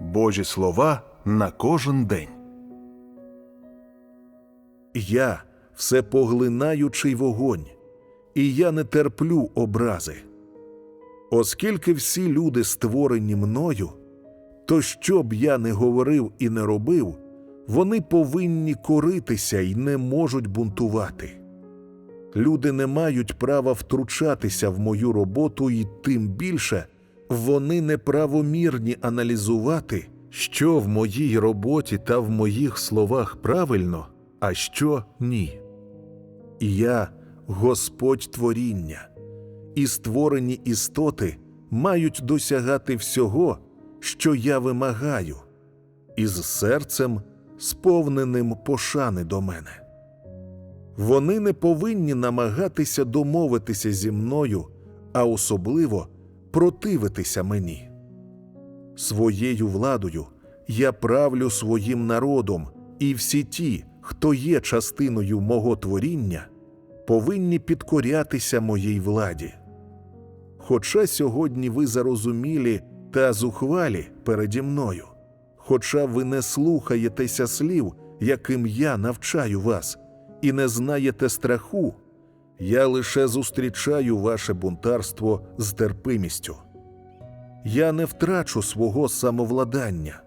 Божі слова на кожен день. Я всепоглинаючий вогонь, і я не терплю образи. Оскільки всі люди створені мною, то що б я не говорив і не робив, вони повинні коритися і не можуть бунтувати. Люди не мають права втручатися в мою роботу, і тим більше вони неправомірні аналізувати, що в моїй роботі та в моїх словах правильно, а що ні. Я Господь творіння, і створені істоти мають досягати всього, що я вимагаю, із серцем, сповненим пошани до мене. Вони не повинні намагатися домовитися зі мною, а особливо противитися мені. Своєю владою я правлю своїм народом, і всі ті, хто є частиною мого творіння, повинні підкорятися моїй владі. Хоча сьогодні ви зарозумілі та зухвалі переді мною, хоча ви не слухаєтеся слів, яким я навчаю вас, і не знаєте страху, я лише зустрічаю ваше бунтарство з терпимістю. Я не втрачу свого самовладання,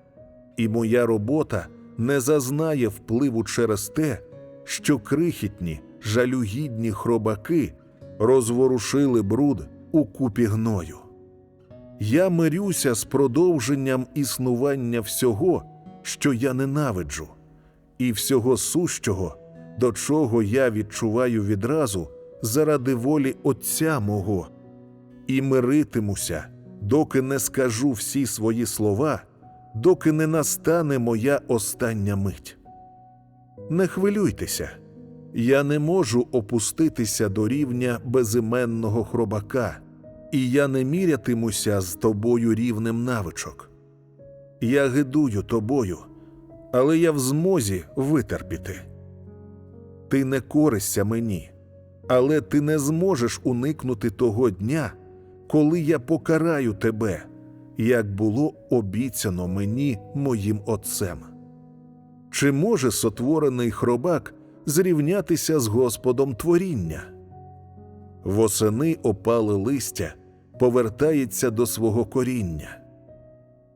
і моя робота не зазнає впливу через те, що крихітні, жалюгідні хробаки розворушили бруд у купі гною. Я мирюся з продовженням існування всього, що я ненавиджу, і всього сущого, до чого я відчуваю відразу заради волі Отця мого, і миритимуся, доки не скажу всі свої слова, доки не настане моя остання мить. Не хвилюйтеся, я не можу опуститися до рівня безіменного хробака, і я не мірятимуся з тобою рівнем навичок. Я гидую тобою, але я в змозі витерпіти. Ти не коришся мені, але ти не зможеш уникнути того дня, коли я покараю тебе, як було обіцяно мені моїм отцем. Чи може сотворений хробак зрівнятися з Господом творіння? Восени опале листя повертається до свого коріння.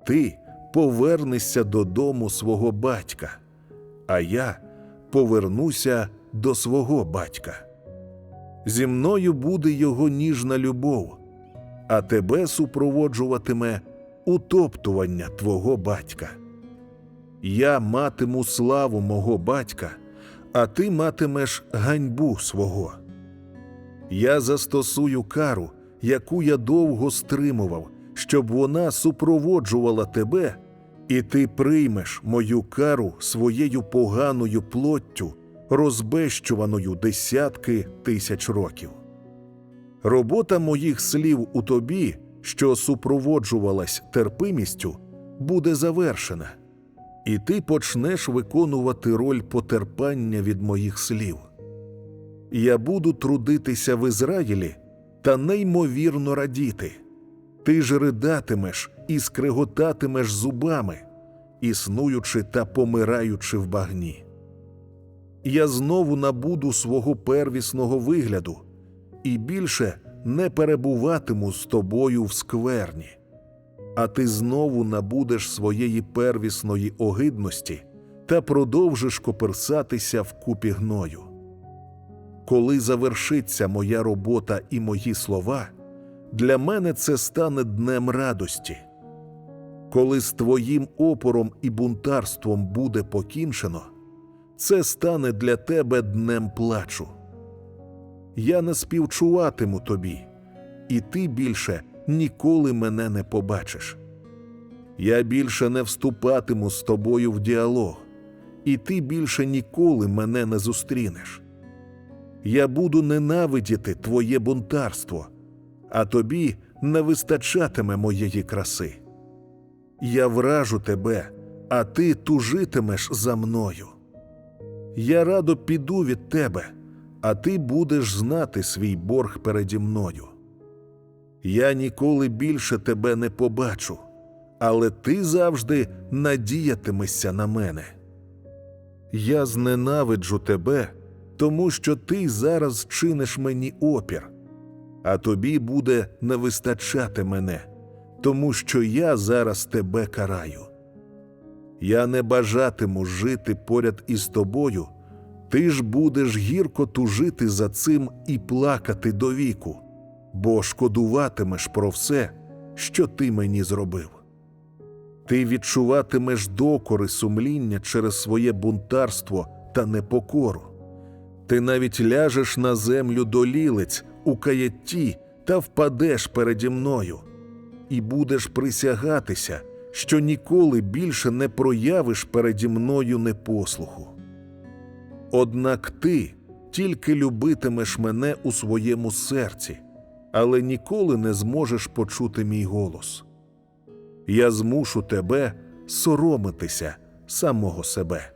Ти повернешся додому свого батька, а я повернуся до свого батька. Зі мною буде його ніжна любов, а тебе супроводжуватиме утоптування твого батька. Я матиму славу мого батька, а ти матимеш ганьбу свого. Я застосую кару, яку я довго стримував, щоб вона супроводжувала тебе, і ти приймеш мою кару своєю поганою плоттю, розбещуваною десятки тисяч років. Робота моїх слів у тобі, що супроводжувалась терпимістю, буде завершена, і ти почнеш виконувати роль потерпання від моїх слів. Я буду трудитися в Ізраїлі та неймовірно радіти. Ти ж ридатимеш і скриготатимеш зубами, існуючи та помираючи в багні. Я знову набуду свого первісного вигляду і більше не перебуватиму з тобою в скверні, а ти знову набудеш своєї первісної огидності та продовжиш коперсатися в купі гною. Коли завершиться моя робота і мої слова, для мене це стане днем радості. Коли з твоїм опором і бунтарством буде покінчено, це стане для тебе днем плачу. Я не співчуватиму тобі, і ти більше ніколи мене не побачиш. Я більше не вступатиму з тобою в діалог, і ти більше ніколи мене не зустрінеш. Я буду ненавидіти твоє бунтарство, а тобі не вистачатиме моєї краси. Я вражу тебе, а ти тужитимеш за мною. Я радо піду від тебе, а ти будеш знати свій борг переді мною. Я ніколи більше тебе не побачу, але ти завжди надіятимешся на мене. Я зненавиджу тебе, тому що ти зараз чиниш мені опір, а тобі буде не вистачати мене, тому що я зараз тебе караю. Я не бажатиму жити поряд із тобою, ти ж будеш гірко тужити за цим і плакати до віку, бо шкодуватимеш про все, що ти мені зробив. Ти відчуватимеш докори сумління через своє бунтарство та непокору. Ти навіть ляжеш на землю до лілиць у каятті та впадеш переді мною, і будеш присягатися, що ніколи більше не проявиш переді мною непослуху. Однак ти тільки любитимеш мене у своєму серці, але ніколи не зможеш почути мій голос. Я змушу тебе соромитися самого себе.